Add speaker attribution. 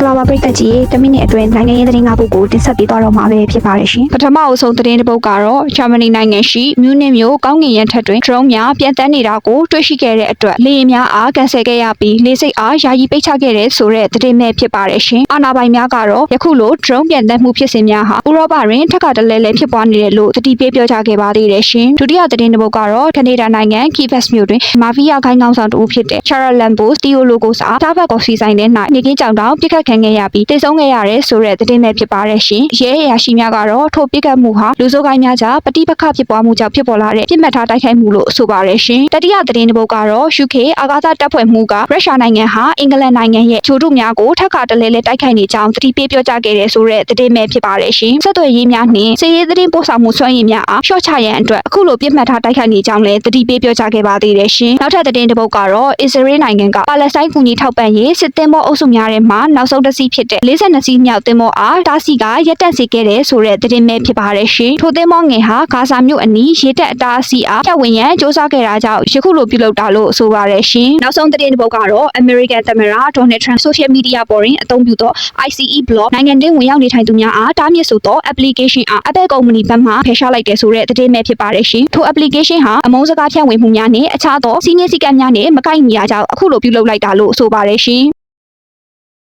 Speaker 1: ္ဂလာပါပရိသတ်ကြီးတမိနစ်အတွင်းနိုင်ငံရေးသတင်း၅ပုဒ်ကိုတင်ဆက်ပေးသွားတော့မှာပဲဖြစ်ပါတယ်ရှင်ပထမအဆုံးသတင်းတစ်ပုဒ်ကတော့ဂျာမနီနိုင်ငံရှိမြူးနစ်မြို့ကောင်းကင်ရန်ထက်တွင် drone များပြန်တန်းနေတာကိုတွေ့ရှိခဲ့တဲ့အတွက်လေယာဉ်များအားကန်ဆယ်ခဲ့ရပြီးလေဆိပ်အားယာယီပိတ်ချခဲ့တဲ့ဆိုတဲ့သတင်းမဲ့ဖြစ်ပါတယ်ရှင်အာနာပိုင်များကတော့ယခုလို drone ပြန်တန်းမှုဖြစ်စဉ်များဟာဥရောပတွင်ထပ်ခါတလဲလဲဖြစ်ပွားနေတယ်လို့သတိပေးပြောကြားခဲ့ပါသေးတယ်ရှင်ဒုတိယသတင်းတစ်ပုဒ်ကတော့ကနေဒါနိုင်ငံ Quebec မြို့တွင်မာဖီးယားခိုင်းကောင်ဆောင်တဦးဖြစ်တဲ့ Charles Lambos Tio Logos အားတာဘတ်ကော်ဖီဆိုင်ထဲ၌နေကင်းကြောင်တောင်ပြစ်ခတ်ခံခဲ့ရပြီးတိတ်ဆုံးခဲ့ရတယ်ဆိုတဲ့သတင်းပဲဖြစ်ပါတယ်ရှင်ရဲအရာရှိများကတော့ထိုပြစ်ခတ်မှုဟာလူစိုးကိုင်းများကြားပဋိပက္ခဖြစ်ပွားမှုကြောင့်ဖြစ်ပေါ်လာတဲ့ပြစ်မှတ်ထားတိုက်ခိုက်မှုလို့ဆိုပါတယ်ရှင်တတိယသတင်းတစ်ပုဒ်ကတော့ UK အာကာသတပ်ဖွဲ့မှုကရုရှားနိုင်ငံဟာအင်္ဂလန်နိုင်ငံရဲ့ဂျိုတုများကိုထပ်ခါတလဲလဲတိုက်ခိုက်နေကြောင်းသတိပေးပြောကြားခဲ့တဲ့ဆိုတဲ့သတင်းပဲဖြစ်ပါတယ်ရှင်ဆက်သွယ်ရေးများနှင့်စစ်ရေးသတင်းပို့ဆောင်မှုစွမ်းရည်များအားရှော့ချရန်အတွက်အခုလိုပြစ်မှတ်ထားတိုက်ခိုက်နေကြောင်းလည်းသတိပေးပြောကြားခဲ့ပါသေးတယ်ရှင်နောက်ထပ်သတင်းတစ်ပုဒ်ကတော့အစ္စရေးနိုင်ငံကပါလက်စတိုင်းကူညီထောက်ပံ့ရေးစစ်သင်္ဘောအုပ်စုများထဲမှာနောက်ဆုံးတစ်စီးဖြစ်တဲ့42စီးမြောက်သင်္ဘောအားတားစီကရက်တက်စေခဲ့တဲ့ဆိုတဲ့သတင်းပဲဖြစ်ပါတယ်ရှင်ထိုသင်္ဘောငယ်ဟာဂါဇာမြို့အနီးရေတက်အတားအဆီးအားဖြတ်ဝင်ရန်စ조사ခဲ့တာကြောင့်ယခုလိုပြုလုပ်တာလို့ဆိုပါတယ်ရှင်နောက်ဆုံးသတင်းတစ်ပုဒ်ကတော့ American သမ္မတ Donald Trump social media ပေါ်တွင်အသုံးပြုသော ICE blog နိုင်ငံတွင်းဝင်ရောက်နေထိုင်သူများအားတားမြစ်ဆိုသော application အား Apple ကုမ္ပဏီဘက်မှဖယ်ရှားလိုက်တယ်ဆိုတဲ့သတင်းပဲဖြစ်ပါတယ်ရှင်ထို application ဟာအမုန်းစကားဖြန့်ဝေမှုများနဲ့အခြားသောစီးနှင်းစည်းကမ်းများနဲ့မကိုက်ညီတာကြောင့်အခုလိုပြုလုပ်လိုက်တာလို့ဆိုပါတယ်ရှင်